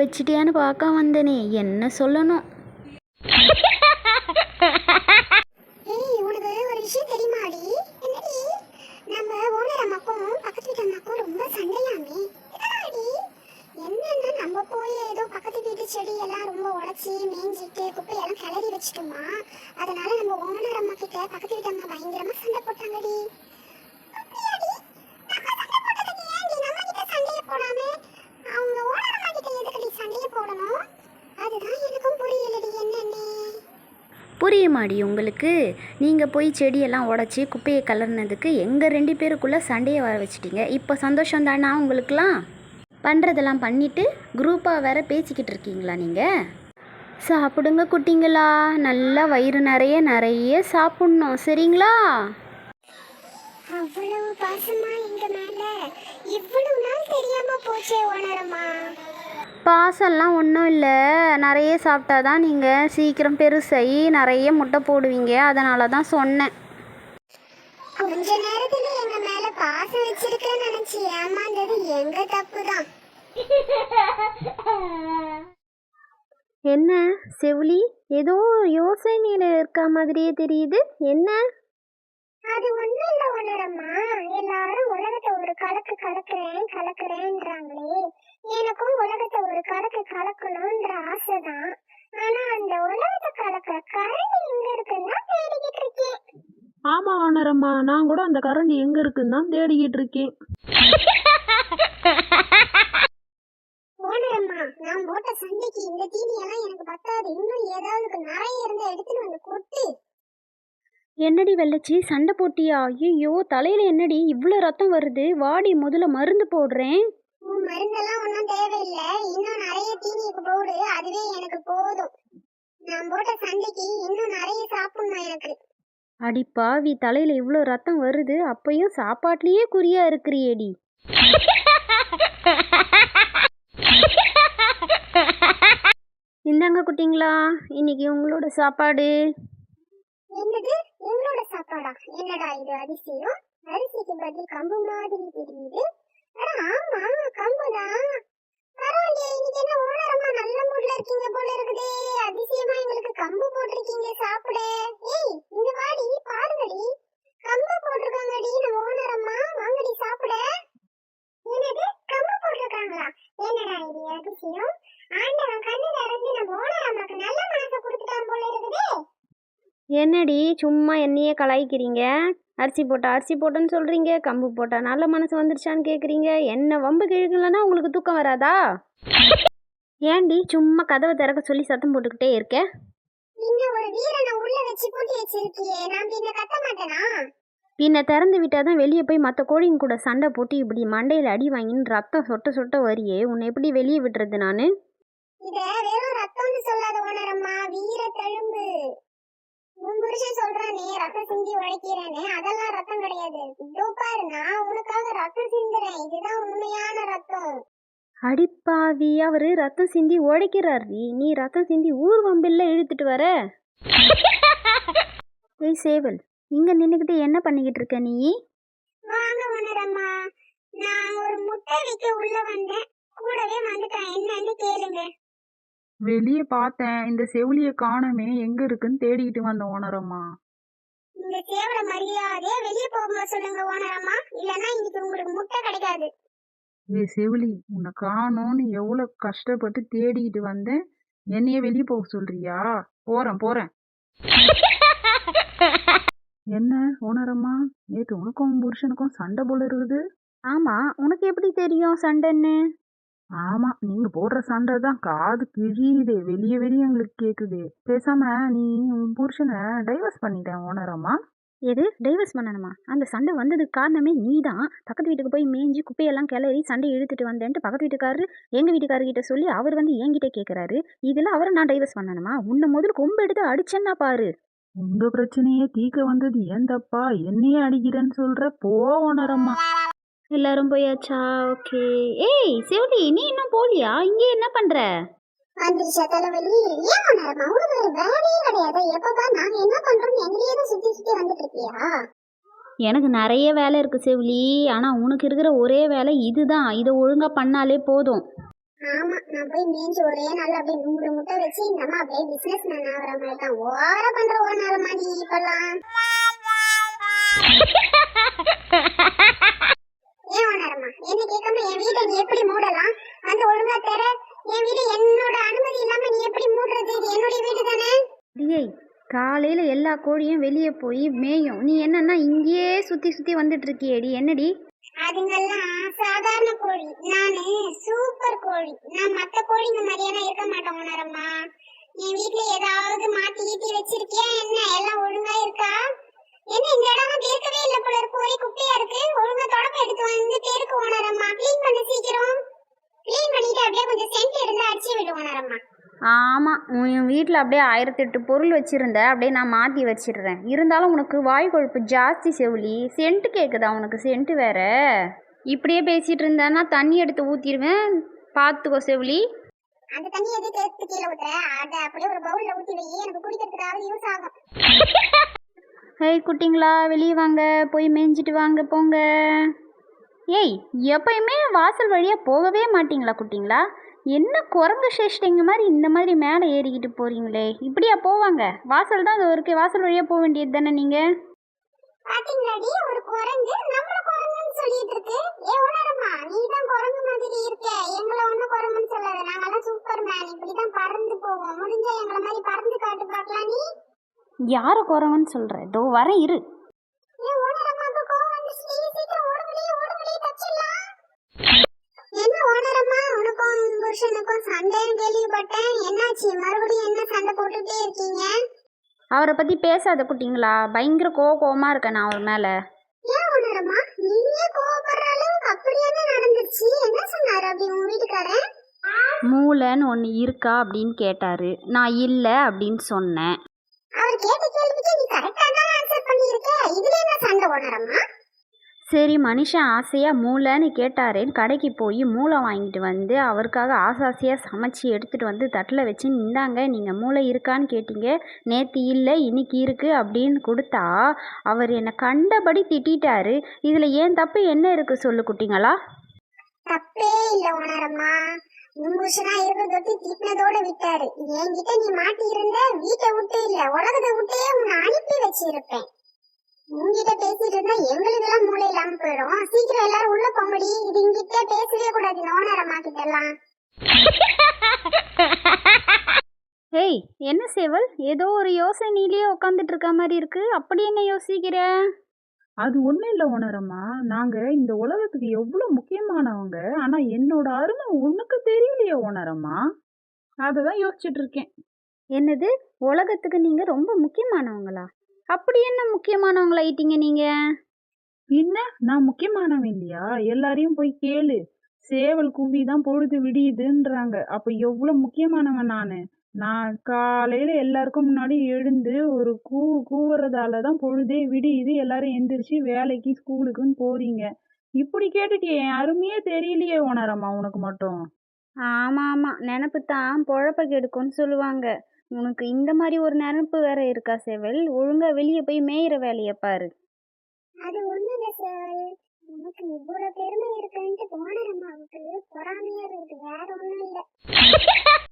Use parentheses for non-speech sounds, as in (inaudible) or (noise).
வச்சிட்டியான்னு பார்க்க வந்தனே. என்ன சொல்லணும்? ஏய் உனக்கு ஒரு விஷயம் தெரியுமாடி? என்னடி? நம்ம ஓனர் அம்மாக்கும் பக்கத்து வீட்டு அம்மாக்கும் ரொம்ப சண்டையாமே. எதனாடி என்னன்னா நம்ம போய் ஏதோ பக்கத்து வீட்டு செடி எல்லாம் ரொம்ப உடச்சி மேய்ஞ்சிட்டு குப்பையெல்லாம் கிளறி வச்சிட்டோமா? அதனால நம்ம ஓனர் அம்மா கிட்ட பக்கத்து வீட்டு அம்மா பயங்கரமா சண்டை போட்டாங்கடி அப்படியாடி? நம்ம சண்டை போட்டதுக்கு ஏன்டி நம்ம கிட்ட சண்டையை போடாம அவங்க ஓனர் அம்மா கிட்ட எதுக்குடி சண்டையை போடணும் அதுதான் எனக்கும் புரியலடி என்னன்னு புரியுமாடி உங்களுக்கு. நீங்கள் போய் செடியெல்லாம் உடச்சி குப்பையை கலர்னதுக்கு எங்கள் ரெண்டு பேருக்குள்ளே சண்டையை வர வச்சிட்டீங்க. இப்போ சந்தோஷம் தானா உங்களுக்குலாம்? பண்ணுறதெல்லாம் பண்ணிவிட்டு குரூப்பாக வேற பேசிக்கிட்டு இருக்கீங்களா நீங்கள் சாப்பிடுங்க குட்டிங்களா. நல்லா வயிறு நிறைய நிறைய சாப்பிட்ணும். சரிங்களா? அவ்வளவு பாசமா எங்க மேல? இவ்வளவு நாள் தெரியாம போச்சே உணரமா பாசம்லாம் ஒன்றும் இல்லை. நிறைய சாப்பிட்டா தான் நீங்கள் சீக்கிரம் பெருசாகி நிறைய முட்டை போடுவீங்க. அதனால தான் சொன்னேன். கொஞ்ச நேரத்துல எங்க மேல பாசம் வச்சிருக்கேன்னு நினைச்சு ஏமாந்தது எங்க தப்பு தான் என்ன செவிலி ஏதோ யோசனையில் இருக்க மாதிரியே தெரியுது. என்ன? அது ஒண்ணும் இல்ல உணரமா எல்லாரும் உலகத்தை ஒரு கலக்கு கலக்குறேன் கலக்குறேன்றாங்களே. ஒரு கலக்கு கலக்கணும்ன்ற ஆசைதான். ஆனா அந்த உலகத்தை கலக்க கரண்ட் எங்க இருக்குன்னா தேடிக்கிட்டு இருக்கேன். ஆமா ஓனரம்மா நான் கூட அந்த கரண்ட் எங்க இருக்குன்னு தான் தேடிக்கிட்டு இருக்கேன். ஓனரம்மா நான் போட்ட சண்டைக்கு இந்த தீனி எல்லாம் எனக்கு பத்தாது. இன்னும் ஏதாவது நிறைய இருந்தா எடுத்துட்டு வந்து கொட்டு. என்னடி வெள்ளச்சி சண்டை போட்டியா? ஐயோ தலையில் என்னடி? இவ்வளோ ரத்தம் வருது. வாடி முதல்ல மருந்து போடுறேன். உன் மருந்தெல்லாம் ஒன்றும் தேவையில்லை. இன்னும் நிறைய தீனிக்கு போடு. அதுவே எனக்கு போதும். நான் போட்ட சண்டைக்கு இன்னும் நிறைய சாப்பிடணும் எனக்கு. அடி பாவி தலையில் இவ்வளோ ரத்தம் வருது. அப்பயும் சாப்பாட்லேயே குறியா இருக்கிறியேடி. இந்தாங்க குட்டிங்களா இன்னைக்கு உங்களோட சாப்பாடு. என்னது? உங்களோட சாப்பாடா? என்னடா இது அதிசயம்? அரிசிக்கு பதில் கம்பு மாதிரி தெரியுது. அட ஆமா கம்புதான் பரவாயில்லையே இன்னைக்கு என்ன ஓனரம்மா நல்ல மூட்ல இருக்கீங்க போல இருக்குதே. அதிசயமா எங்களுக்கு கம்பு போட்டிருக்கீங்க சாப்பிட. ஏய் இங்க வாடி பாருங்கடி. கம்பு போட்டிருக்காங்கடி நம்ம ஓனரம்மா. வாங்கடி சாப்பிட. என்னது கம்பு போட்டிருக்காங்களா? என்னடா இது அதிசயம்? ஆண்டவன் கண்ணுல இருந்து நம்ம ஓனரம்மாக்கு நல்ல மனசை கொடுத்துட்டான் போல இருக்குதே. என்னடி சும்மா என்னையே கலாய்க்கிறீங்க? அரிசி போட்டா அரிசி போட்டேன்னு சொல்கிறீங்க கம்பு போட்டா நல்ல மனசு வந்துருச்சான்னு கேட்குறீங்க என்ன வம்பு கிழக்குலன்னா உங்களுக்கு தூக்கம் வராதா? ஏன்டி சும்மா கதவை திறக்க சொல்லி சத்தம் போட்டுக்கிட்டே இருக்க? இன்னும் ஒரு வீரனை உள்ள வச்சு பூட்டி வச்சிருக்கியே நான் பின்ன கத்த மாட்டேனா? பின்ன திறந்து விட்டால் தான் வெளியே போய் மற்ற கோழிங்க கூட சண்டை போட்டு இப்படி மண்டையில் அடி வாங்கின்னு ரத்தம் சொட்ட சொட்ட வரியே உன்னை எப்படி வெளியே விடுறது நான்? உன் புருஷன் சொல்றானே ரத்தம் சிந்தி உழைக்கிறேன்னு அதெல்லாம் ரத்தம் கிடையாது. இதோ பாரு நான் உனக்காக ரத்தம் சிந்துறேன். இதுதான் உண்மையான ரத்தம். அடிப்பாவி அவர் ரத்தம் சிந்தி உழைக்கிறாரி நீ ரத்தம் சிந்தி ஊர் வம்பில்ல இழுத்துட்டு வர? (laughs) ஏய் சேவல் இங்கே நின்றுக்கிட்டு என்ன பண்ணிக்கிட்டு இருக்க நீ? வாங்க உணரம்மா. நான் ஒரு முட்டை வைக்க உள்ள வந்தேன். கூடவே வந்துட்டேன். என்னன்னு கேளுங்க. வெளியே பார்த்தேன் இந்த செவிலிய காணமே. எங்க இருக்குன்னு தேடிக்கிட்டு வந்த ஓனரம்மா இந்த சேவல மரியாதையா வெளியே போகும்போது சொல்லுங்க ஓனரம்மா இல்லன்னா இன்னைக்கு உங்களுக்கு முட்டை கிடைக்காது. ஏ செவிலி உன்னை காணோன்னு எவ்வளவு கஷ்டப்பட்டு தேடிக்கிட்டு வந்தேன். என்னைய வெளியே போக சொல்றியா? போறேன் போறேன். என்ன ஓனரம்மா நேத்து உனக்கும் உன் புருஷனுக்கும் சண்டை போல இருக்குது. ஆமாம் உனக்கு எப்படி தெரியும் சண்டைன்னு? ஆமா நீங்க போடுற சண்டை தான் காது கிழியுதே வெளிய வெளிய எங்களுக்கு கேக்குது. பேசாம நீ உன் புருஷனை டைவர்ஸ் பண்ணிட்டேன் ஓனரம்மா எது? டைவர்ஸ் பண்ணணுமா? அந்த சண்டை வந்ததுக்கு காரணமே நீ தான் பக்கத்து வீட்டுக்கு போய் மேய்ஞ்சி குப்பையெல்லாம் கிளறி சண்டை இழுத்துட்டு வந்தேன்ட்டு பக்கத்து வீட்டுக்காரரு எங்கள் வீட்டுக்காரர்கிட்ட சொல்லி அவர் வந்து என்கிட்ட கேட்குறாரு இதில் அவரை நான் டைவர்ஸ் பண்ணணுமா? உன்னை முதல்ல கொம்பு எடுத்து அடிச்சேன்னா பாரு. உங்க பிரச்சனையே தீக்க வந்தது ஏன் தப்பா? என்னையே அடிக்கிறேன்னு சொல்ற போ ஓனரம்மா எல்லாரும் போயாச்சா? ஓகே. ஏய் சிவலி நீ இன்னும் போலியா? இங்கே என்ன பண்ணுற வந்துருச்சா தலைவலி? ஏன் ஒரு வேலையே கிடையாது. எப்பப்பா நாங்க என்ன பண்றோம் எங்களையே தான் சுத்தி சுத்தி வந்துட்டு இருக்கியா? எனக்கு நிறைய வேலை இருக்குது செவிலி. ஆனால் உனக்கு இருக்கிற ஒரே வேலை இதுதான். இதை ஒழுங்காக பண்ணாலே போதும். ஆமா நான் போய் மேய்ஞ்சி ஒரே நாள் அப்படியே நூறு முட்டை வச்சு இந்த அம்மா அப்படியே பிசினஸ் மேன் ஆகிற மாதிரி தான். பண்ற ஓனரமா நீ இப்பெல்லாம் ஏன் ஓனரமா என்ன கேட்காம என் வீட்டை நீ எப்படி மூடலாம் வந்து ஒழுங்கா தர என் வீடு என்னோட அனுமதி இல்லாம நீ எப்படி மூடுறது இது என்னுடைய வீடு தானே டேய் காலையில் எல்லா கோழியும் வெளியே போய் மேயும். நீ என்னன்னா இங்கேயே சுத்தி சுத்தி வந்துட்டு இருக்கியேடி என்னடி? அதுங்கெல்லாம் சாதாரண கோழி. நானு சூப்பர் கோழி. நான் மத்த கோழிங்க மாதிரியெல்லாம் இருக்க மாட்டேன் உணரம்மா. என் வீட்டுல ஏதாவது மாத்தி கீத்தி வச்சிருக்கியா என்ன? எல்லாம் ஒழுங்கா இருக்கா? என்ன இந்த இடம் பேர்க்கவே இல்ல போல இருக்கு. ஒரே குப்பையா இருக்கு. ஒழுங்கா தொடப்பம் எடுத்து வந்து பேருக்கு உணரம்மா. கிளீன் பண்ண சீக்கிரம். கிளீன் பண்ணிட்டு அப்படியே கொஞ்சம் சென்ட் இருந்தா அடிச்சு விடு உணரம்மா. ஆமாம் உன் வீட்டில் அப்படியே ஆயிரத்தெட்டு பொருள் வச்சுருந்த அப்படியே நான் மாற்றி வச்சிடுறேன். இருந்தாலும் உனக்கு வாய் கொழுப்பு ஜாஸ்தி செவிலி. சென்ட்டு கேட்குதா உனக்கு? சென்ட்டு வேற. இப்படியே பேசிகிட்டு இருந்தேன்னா தண்ணி எடுத்து ஊற்றிடுவேன் பார்த்துக்கோ செவிலி. அந்த தண்ணி எது தேர்த்து கீழே ஊத்துற? அத அப்படியே ஒரு பவுல்ல ஊத்தி வை. எனக்கு குடிக்கிறதுக்காவது யூஸ் ஆகும். ஹேய் குட்டிங்களா வெளியே வாங்க. போய் மேய்ஞ்சிட்டு வாங்க போங்க. ஏய் எப்பயுமே வாசல் வழியாக போகவே மாட்டீங்களா குட்டிங்களா? என்ன குரங்கு சேஷ்டிங்க மாதிரி இந்த மாதிரி மேலே ஏறிக்கிட்டு போகிறீங்களே இப்படியா போவாங்க? வாசல் தான் அது இருக்கு. வாசல் வழியாக போக வேண்டியது தானே நீங்கள் பாத்தீங்களாடி ஒரு குரங்கு நம்மள குரங்குன்னு சொல்லிட்டு இருக்கு. ஏ உணரம்மா நீ தான் குரங்கு மாதிரி இருக்க. எங்களை ஒண்ணும் குரங்குன்னு சொல்லாத. நாங்கெல்லாம் சூப்பர் மேன் இப்படிதான் பறந்து போவோம். முடிஞ்சா எங்களை மாதிரி பறந்து காட்டு பார்க்கலாம் நீ. யாரை குரங்குன்னு சொல்கிற இதோ வரேன் இரு. அவரை பற்றி பேசாத குட்டிங்களா? பயங்கர கோவ கோவமாக இருக்கேன் நான் அவர் மேலே. ஏன் உணரம்மா? நீயே கோவப்படுற அளவுக்கு அப்படி என்ன நடந்துருச்சு. என்ன சொன்னாரு அப்படி உன் வீட்டுக்காரன் மூளைன்னு ஒன்று இருக்கா அப்படின்னு கேட்டார். நான் இல்லை அப்படின்னு சொன்னேன். அவர் கேட்ட கேள்விக்கு நீ கரெக்டா தான் ஆன்சர் பண்ணியிருக்க. இதுல என்ன சண்டை உணரம்மா? சரி மனுஷன் ஆசையாக மூளைன்னு கேட்டாரேன்னு கடைக்கு போய் மூளை வாங்கிட்டு வந்து அவருக்காக ஆசாசியாக சமைச்சு எடுத்துகிட்டு வந்து தட்டில் வச்சு இந்தாங்க நீங்கள் மூளை இருக்கான்னு கேட்டீங்க நேற்று இல்லை இன்னைக்கு இருக்குது அப்படின்னு கொடுத்தா அவர் என்னை கண்டபடி திட்டிட்டாரு. இதில் ஏன் தப்பு என்ன இருக்குது சொல்லு குட்டிங்களா? தப்பே இல்லை உணரம்மா. உன் புருஷனா இருக்க திட்டினதோட விட்டாரு. என்கிட்ட நீ மாட்டி இருந்த வீட்டை விட்டு இல்ல உலகத்தை விட்டே உன்னை அனுப்பி வச்சிருப்பேன். உங்ககிட்ட பேசிட்டு இருந்தா எங்க போயிடும். சீக்கிரம் எல்லாரும் உள்ள போங்கடி. இது இங்கிட்ட பேசவே கூடாது இந்த கிட்ட எல்லாம் ஏய் என்ன சேவல்? ஏதோ ஒரு யோசனையிலேயே உட்காந்துட்டு இருக்க மாதிரி இருக்கு. அப்படி என்ன யோசிக்கிற? அது ஒன்றும் இல்லை உணரம்மா நாங்கள் இந்த உலகத்துக்கு எவ்வளோ முக்கியமானவங்க ஆனால் என்னோட அருமை உனக்கு தெரியலையே உணரம்மா அதை தான் யோசிச்சுட்டு இருக்கேன். என்னது? உலகத்துக்கு நீங்கள் ரொம்ப முக்கியமானவங்களா? அப்படி என்ன முக்கியமானவங்களாயிட்டீங்க நீங்கள் என்ன? நான் முக்கியமானவன் இல்லையா? எல்லாரையும் போய் கேளு. சேவல் கும்பி தான் பொழுது விடியுதுன்றாங்க. அப்போ எவ்வளோ முக்கியமானவன் நான்? நான் காலையில் எல்லாருக்கும் முன்னாடி எழுந்து ஒரு கூ கூவுறதால தான் பொழுதே விடியுது. எல்லாரும் எந்திரிச்சு வேலைக்கு ஸ்கூலுக்குன்னு போறீங்க. இப்படி கேட்டுட்டு என் அருமையே தெரியலையே உணரம்மா உனக்கு மட்டும். ஆமாம் ஆமாம் நினப்பு தான் பொழப்ப கெடுக்கும்னு சொல்லுவாங்க. உனக்கு இந்த மாதிரி ஒரு நினப்பு வேற இருக்கா சேவல்? ஒழுங்கா வெளியே போய் மேயிற வேலையை பாரு. அது ஒண்ணு இல்ல சார் எனக்கு இவ்வளவு பெருமை இருக்குன்ட்டு ஓனரம்மாவுக்கு பொறாமையா இருக்கு வேற ஒண்ணும் இல்ல.